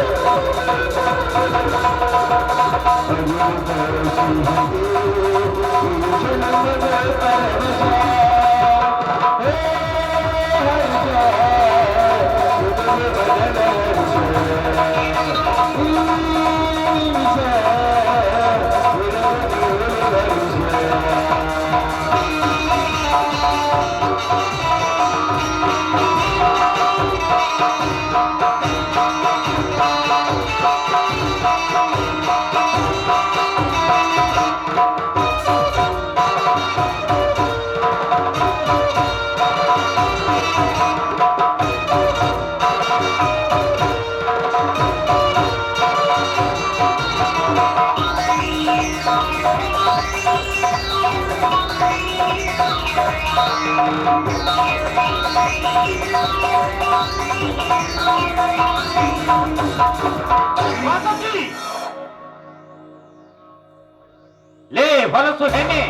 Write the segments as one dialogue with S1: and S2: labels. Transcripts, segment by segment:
S1: I'm Thank you. ಲೇ, ಹೊಲಸು ಹೆಣ್ಣೆ.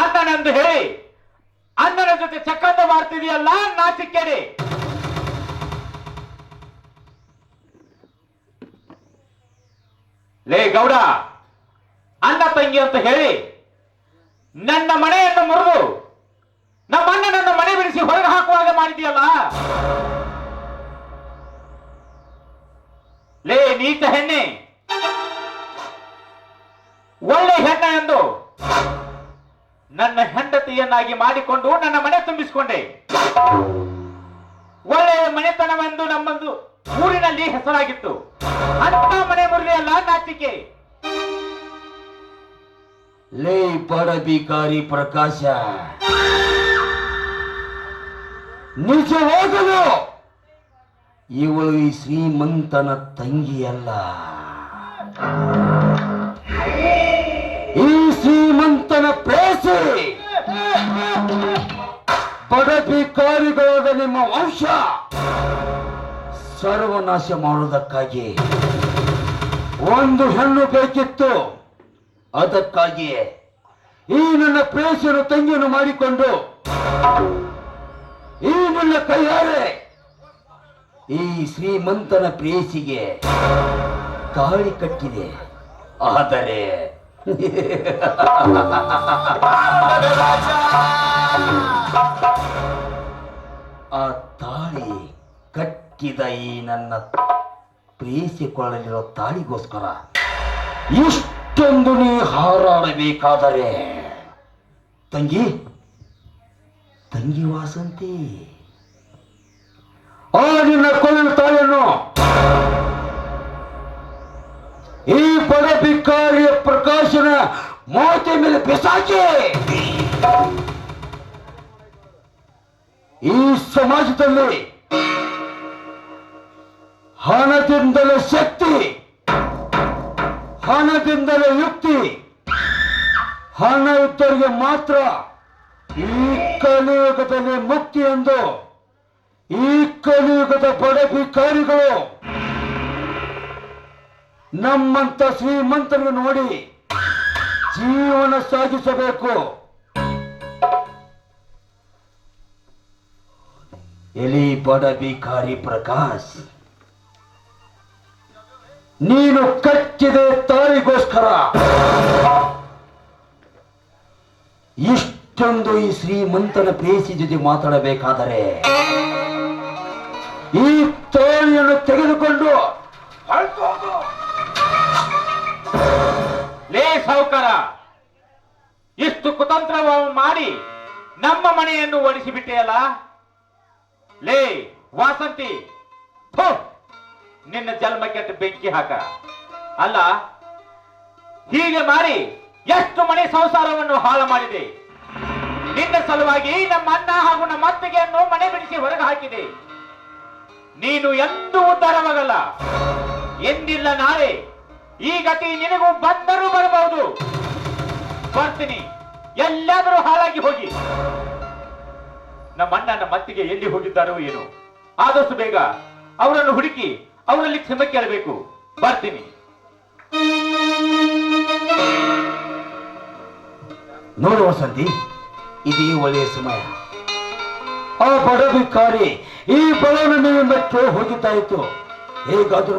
S1: ಆತನಂದು ಹೇಳಿ, ಅಣ್ಣನ ಜೊತೆ ಚಕ್ಕಂದ ಮಾಡ್ತಿದೆಯಲ್ಲ ನಾಚಿಕೆಡೆ ಲೇ, ಗೌಡ, ಅಣ್ಣ ತಂಗಿ ಅಂತ ಹೇಳಿ ನನ್ನ ಮನೆಯನ್ನು ಮುರಿದು ನಮ್ಮ ಅಣ್ಣನನ್ನು ಮನೆ ಬಿಡಿಸಿ ಹೊರಗೆ ಹಾಕುವಾಗ ಮಾಡಿದೆಯಲ್ಲ ಲೇ ನೀತ ಹೆಣ್ಣೆ. ಒಳ್ಳೆ ಹೆಣ್ಣ ಎಂದು ನನ್ನ ಹೆಂಡತಿಯನ್ನಾಗಿ ಮಾಡಿಕೊಂಡು ನನ್ನ ಮನೆ ತುಂಬಿಸಿಕೊಂಡೆ. ಒಳ್ಳೆಯ ಮನೆತನವೆಂದು ನಮ್ಮಂದು ಊರಿನಲ್ಲಿ ಹೆಸರಾಗಿತ್ತು. ಅಂತ ಮನೆ ಮುರಿದೆಯಲ್ಲ ನಾಚಿಕೆ.
S2: ಲೇ ಪರಭಿಕಾರಿ ಪ್ರಕಾಶ. ನಿಜವಾಗಲು ಇವಳು ಈ ಶ್ರೀಮಂತನ ತಂಗಿಯಲ್ಲ. ಈ ಶ್ರೀಮಂತನ ಪ್ರೇಸಿ. ಪಡಬಿಕಾರಿಗಳಾದ ನಿಮ್ಮ ವಂಶ ಸರ್ವನಾಶ ಮಾಡುವುದಕ್ಕಾಗಿ ಒಂದು ಹೆಣ್ಣು ಬೇಕಿತ್ತು. ಅದಕ್ಕಾಗಿಯೇ ಈ ನನ್ನ ಪ್ರೇಸನ್ನು ತಂಗಿಯನ್ನು ಮಾಡಿಕೊಂಡು ಈ ನನ್ನ ಕೈಯಾರೆ ಈ ಶ್ರೀಮಂತನ ಪ್ರೇಸಿಗೆ ತಾಳಿ ಕಟ್ಟಿದೆ. ಆದರೆ ಆ ತಾಳಿ ಕಟ್ಟಿದ ಈ ನನ್ನ ಪ್ರೇಸಿಕೊಳ್ಳಲಿರೋ ತಾಳಿಗೋಸ್ಕರ ಇಷ್ಟೊಂದು ನೀ ಹಾರಾಡಬೇಕಾದರೆ. ತಂಗಿ ತಂಗಿ ವಾಸಂತಿ. ಆ ನಿನ್ನ ಕೊಲ್ಲಲು ತಾಯನ್ನು ಈ ಬಡ ಬಿಕ್ಕಾರಿಯ ಪ್ರಕಾಶನ ಮೂರ್ತಿ ಮೇಲೆ ಬಿಸಾಕಿ. ಈ ಸಮಾಜದಲ್ಲಿ ಹಣದಿಂದಲೇ ಶಕ್ತಿ ಹಣದಿಂದಲೇ ಯುಕ್ತಿ ಹಣ ಇದ್ದವರಿಗೆ ಮಾತ್ರ ಈ ಕಲಿಯುಗದಲ್ಲಿ ಮುಕ್ತಿ ಎಂದು ಈ ಕಲಿಯುಗದ ಬಡ ಭಿಕಾರಿಗಳು ನಮ್ಮಂತ ಶ್ರೀಮಂತರು ನೋಡಿ ಜೀವನ ಸಾಗಿಸಬೇಕು. ಎಲಿ ಬಡ ಪ್ರಕಾಶ್. ನೀನು ಕಟ್ಟಿದೆ ತಾಳಿಗೋಸ್ಕರ. ಇಷ್ಟೊಂದು ಈ ಶ್ರೀಮಂತನ ಪ್ರೇಸಿ ಜೊತೆ ಮಾತಾಡಬೇಕಾದರೆ ಈ ತಾಳಿಯನ್ನು ತೆಗೆದುಕೊಂಡು.
S1: ಲೇ ಸಾವುಕಾರ, ಇಷ್ಟು ಕುತಂತ್ರ ಮಾಡಿ ನಮ್ಮ ಮನೆಯನ್ನು ಒಡಿಸಿಬಿಟ್ಟೆಯಲ್ಲ ಲೇ ವಾಸಂತಿ ನಿನ್ನ ಜನ್ಮಕ್ಕೆ ಬೆಂಕಿ ಹಾಕ. ಅಲ್ಲ, ಹೀಗೆ ಮಾಡಿ ಎಷ್ಟು ಮನೆ ಸಂಸಾರವನ್ನು ಹಾಳು ಮಾಡಿದೆ. ನಿನ್ನ ಸಲುವಾಗಿ ನಮ್ಮ ಅಣ್ಣ ಹಾಗೂ ನಮ್ಮ ಅತ್ತಿಗೆಯನ್ನು ಮನೆ ಬಿಡಿಸಿ ಹೊರಗೆ ಹಾಕಿದೆ. ನೀನು ಎಂದೂ ಉದ್ಧಾರವಾಗಲ್ಲ ಎಂದಿಲ್ಲ ನಾಳೆ ಈ ಗತಿ ನಿನಗೂ ಬಂದರೂ ಬರಬಹುದು. ಬರ್ತೀನಿ. ಎಲ್ಲಾದರೂ ಹಾಳಾಗಿ ಹೋಗಿ. ನಮ್ಮ ಅಣ್ಣ ನಮ್ಮ ಅತ್ತಿಗೆ ಎಲ್ಲಿ ಹೋಗಿದ್ದಾರೋ ಏನು. ಆದಷ್ಟು ಬೇಗ ಅವರನ್ನು ಹುಡುಕಿ ಅವರಲ್ಲಿ ಕ್ಷಮೆ ಕೇಳಬೇಕು. ಬರ್ತೀನಿ.
S2: ನೋಡು ವಸಂತಿ ಇದೇ ಒಳ್ಳೆಯ ಸಮಯ. ಆ ಬಡ ಭಿಕಾರಿ ಈ ಬಡವನ ಮೇಲೆ ಮೆಟ್ಟು ಹೋಗಿದ್ದಾಯಿತು. ಹೇಗಾದರೂ